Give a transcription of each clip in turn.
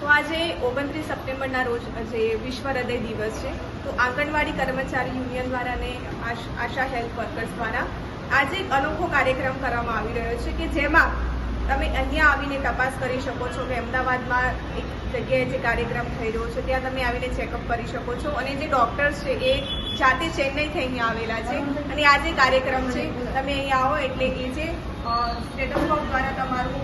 તો આજે ઓગણત્રીસ સપ્ટેમ્બરના રોજ જે વિશ્વ હૃદય દિવસ છે, તો આંગણવાડી કર્મચારી યુનિયન દ્વારા અને આશ- હેલ્થ વર્કર્સ દ્વારા આજે એક અનોખો કાર્યક્રમ કરવામાં આવી રહ્યો છે કે જેમાં તમે અહીંયા આવીને તપાસ કરી શકો છો કે અમદાવાદમાં એક જગ્યાએ જે કાર્યક્રમ થઈ રહ્યો છે, ત્યાં તમે આવીને ચેકઅપ કરી શકો છો અને જે ડૉક્ટર્સ છે એ જાતે ચેન્નઈથી અહીંયા આવેલા છે અને આ જે કાર્યક્રમ છે, તમે અહીંયા આવો એટલે એ જે સ્ટેટોસ્કોપ દ્વારા તમારું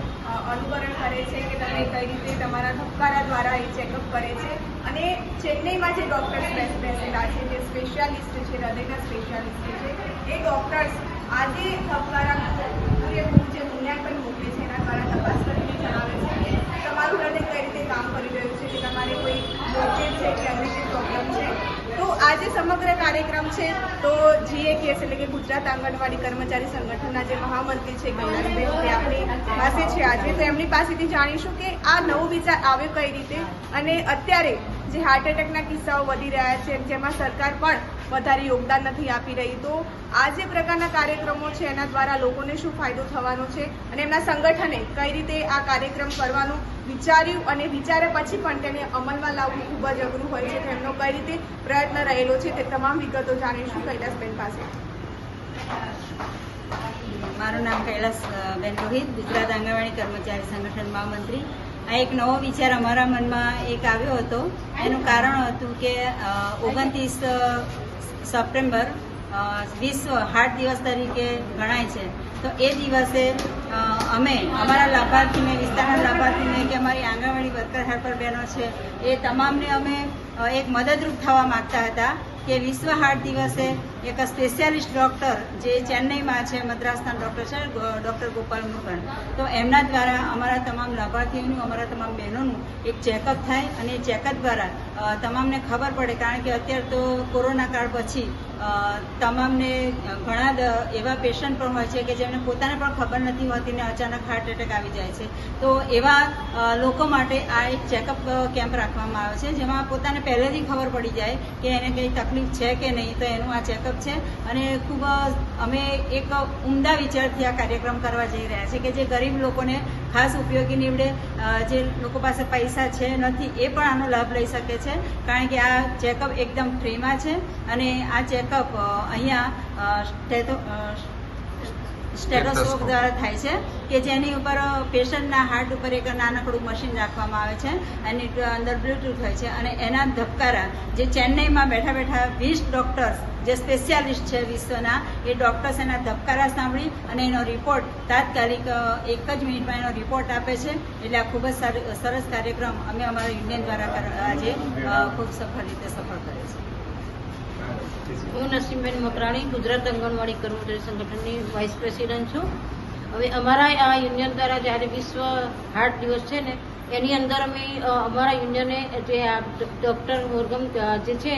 અનુકરણ કરે છે કે તમે કઈ રીતે તમારા ધબકારા દ્વારા એ ચેકઅપ કરે છે. અને ચેન્નઈમાં જે ડૉક્ટર્સ બેસેલા છે, જે સ્પેશિયાલિસ્ટ છે, હૃદયના સ્પેશિયાલિસ્ટ છે, એ ડૉક્ટર્સ આજે ધબકારાનું પૂરેપૂરું જે મૂલ્યાંકન મોકલે છે એના દ્વારા તપાસ કરીને જણાવે છે કે તમારું હૃદય કઈ રીતે કામ કરી રહ્યું છે કે તમારે કોઈ બ્લોકેજ છે કે અન્ય કોઈ પ્રોબ્લેમ છે તો આ જે સમગ્ર કાર્યક્રમ છે તો જીએકેએસ એટલે કે ગુજરાત આંગણવાડી કર્મચારી સંગઠનના જે મહામંત્રી છે કૈલાસબેન તે આપણી પાસે છે આજે. તો એમની પાસેથી જાણીશું કે આ નવો વિચાર આવ્યો કઈ રીતે અને અત્યારે જે હાર્ટ એટેકના કિસ્સાઓ વધી રહ્યા છે, જેમાં સરકાર પણ વધારે યોગદાન નથી આપી રહી. તો આ જે પ્રકારના કાર્યક્રમો છે, એના દ્વારા લોકોને શું ફાયદો થવાનો છે અને એમના સંગઠને કઈ રીતે આ કાર્યક્રમ કરવાનું વિચાર્યું અને વિચાર્યા પછી પણ તેને અમલમાં લાવવું ખૂબ જ અઘરું હોય છે. તો એમનો કઈ રીતે પ્રયત્ન રહેલો છે તે તમામ વિગતો જાણીશું કૈલાસબેન પાસે. મારું નામ કૈલાસ બેન રોહિત, ગુજરાત આંગણવાડી કર્મચારી સંગઠન મહામંત્રી. આ એક નવો વિચાર અમારા મનમાં એક આવ્યો હતો. એનું કારણ હતું કે ઓગણત્રીસ સપ્ટેમ્બર વિશ્વ હાર્ટ દિવસ તરીકે ગણાય છે. તો એ દિવસે અમે, અમારા લાભાર્થીને વિસ્તારના લાભાર્થીને કે અમારી આંગણવાડી વર્કર હેલ્પર બહેનો છે, એ તમામને અમે એક મદદરૂપ થવા માગતા હતા. કે વિશ્વ હાર્ટ દિવસે એક સ્પેશિયાલિસ્ટ ડૉક્ટર જે ચેન્નઈમાં છે, મદ્રાસના ડૉક્ટર છે ડૉક્ટર ગોપાલ મુકણ તો એમના દ્વારા અમારા તમામ લાભાર્થીઓનું, અમારા તમામ બહેનોનું એક ચેકઅપ થાય અને એ ચેકઅપ દ્વારા તમામને ખબર પડે કારણ કે અત્યારે તો કોરોના કાળ પછી તમામને ઘણા એવા પેશન્ટ પણ હોય છે કે જેમને પોતાને પણ ખબર નથી હોતી ને અચાનક હાર્ટ એટેક આવી જાય છે. તો એવા લોકો માટે આ એક ચેકઅપ કેમ્પ રાખવામાં આવે છે, જેમાં પોતાને પહેલેથી ખબર પડી જાય કે એને કંઈ તકલીફ છે કે નહીં, તો એનું આ ચેકઅપ છે. અને ખૂબ અમે એક ઉમદા વિચારથી આ કાર્યક્રમ કરવા જઈ રહ્યા છે કે જે ગરીબ લોકોને ખાસ ઉપયોગી નીવડે જે લોકો પાસે પૈસા છે નથી, એ પણ આનો લાભ લઈ શકે છે. કારણ કે આ ચેકઅપ એકદમ ફ્રીમાં છે અને આ ચેકઅપ અહીંયા સ્ટેથો સ્ટેટોસ્કોપ દ્વારા થાય છે કે જેની ઉપર પેશન્ટના હાર્ટ ઉપર એક નાનકડું મશીન રાખવામાં આવે છે અને અંદર બ્લૂટૂથ હોય છે અને એના ધબકારા જે ચેન્નઈમાં બેઠા બેઠા વીસ ડોક્ટર્સ જે સ્પેશિયાલિસ્ટ છે વિશ્વના એ ડોક્ટર્સ એના ધબકારા સાંભળી અને એનો રિપોર્ટ તાત્કાલિક એક જ મિનિટમાં એનો રિપોર્ટ આપે છે. એટલે આ ખૂબ જ સારું- સરસ કાર્યક્રમ અમે અમારા યુનિયન દ્વારા આજે ખૂબ સફળ રીતે સફળ કરે છે. હું નસીમબેન મકરાણી ગુજરાત આંગણવાડી કર્મચારી સંગઠનની વાઇસ પ્રેસિડન્ટ છું. હવે અમારા આ યુનિયન દ્વારા જ્યારે વિશ્વ હાર્ટ દિવસ છે ને, એની અંદર અમે અમારા યુનિયને જે આ ડૉક્ટર મોરગમ જે છે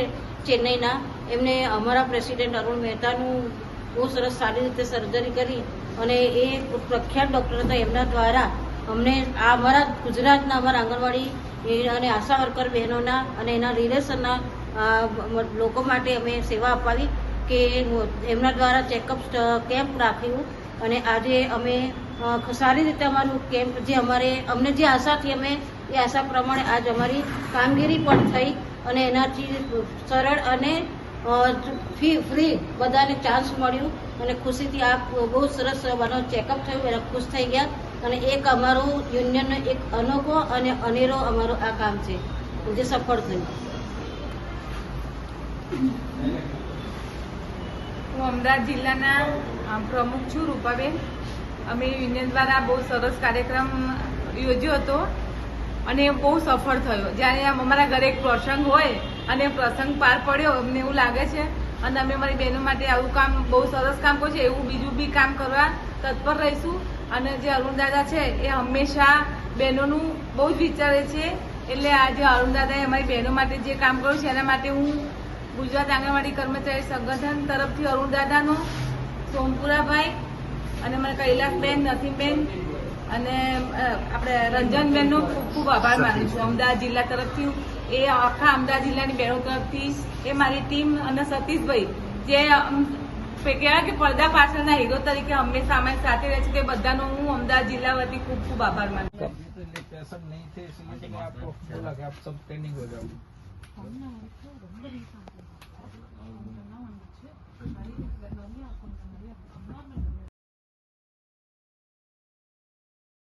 ચેન્નઈના, એમને અમારા પ્રેસિડેન્ટ અરુણ મહેતાનું બહુ સરસ સારી રીતે સર્જરી કરી અને એ પ્રખ્યાત ડૉક્ટર હતા. એમના દ્વારા અમને આ અમારા ગુજરાતના અમારા આંગણવાડી અને આશા વર્કર બહેનોના અને એના રિલેશનના લોકો માટે અમે સેવા અપાવી કે એમના દ્વારા ચેકઅપ કેમ્પ રાખ્યું અને આજે અમે સારી રીતે અમારું કેમ્પ જે અમારે, અમને જે આશાથી અમે, એ આશા પ્રમાણે આજ અમારી કામગીરી પણ થઈ અને એનાથી સરળ અને ફી, ફ્રી બધાને ચાન્સ મળ્યું. અને ખુશીથી આ બહુ સરસ અમારો ચેકઅપ થયું. એના ખુશ થઈ ગયા. અને એક અમારું યુનિયનનો એક અનોખો અને અનેરો અમારો આ કામ છે, જે સફળ થયું. હું અમદાવાદ જિલ્લાના પ્રમુખ છું, રૂપાબેન. અમે યુનિયન દ્વારા બહુ સરસ કાર્યક્રમ યોજ્યો હતો અને બહુ સફળ થયો. જ્યારે અમારા ઘરે એક પ્રસંગ હોય અને પ્રસંગ પાર પડ્યો, અમને એવું લાગે છે. અને અમે અમારી બહેનો માટે આવું કામ, બહુ સરસ કામ કર્યું છે. એવું બીજું બી કામ કરવા તત્પર રહીશું. અને જે અરુણ દાદા છે, એ હંમેશા બહેનોનું બહુ જ વિચારે છે. એટલે આજે અરુણ દાદાએ અમારી બહેનો માટે જે કામ કર્યું છે, એના માટે હું ગુજરાત આંગણવાડી કર્મચારી સંગઠન તરફથી અરુણ દાદાનો સોમપુરાભાઈ અને મને કૈલાસબેન નસીમબેન અને અ, આપણે રંજનબેનનો ખૂબ ખૂબ આભાર માનું છું અમદાવાદ જિલ્લા તરફથી એ આખા અમદાવાદ જિલ્લાની બહેનો તરફથી એ મારી ટીમ અને સતીશભાઈ જે અમ, કહેવાય કે પડદા પાછળના હીરો તરીકે હંમેશા અમારી સાથે રહે છે તે બધાનો હું અમદાવાદ જિલ્લા વતી ખૂબ ખૂબ આભાર માનું છું लिए पेशेंट नहीं थे इसलिए तो मैं आपको बोला कि आप सब ट्रेनिंग हो जाओ அண்ணா வந்துட்டு ரொம்ப ரீசன் வந்துச்சு. வயிறு கொஞ்சம் நிறைய அப்நார்மல்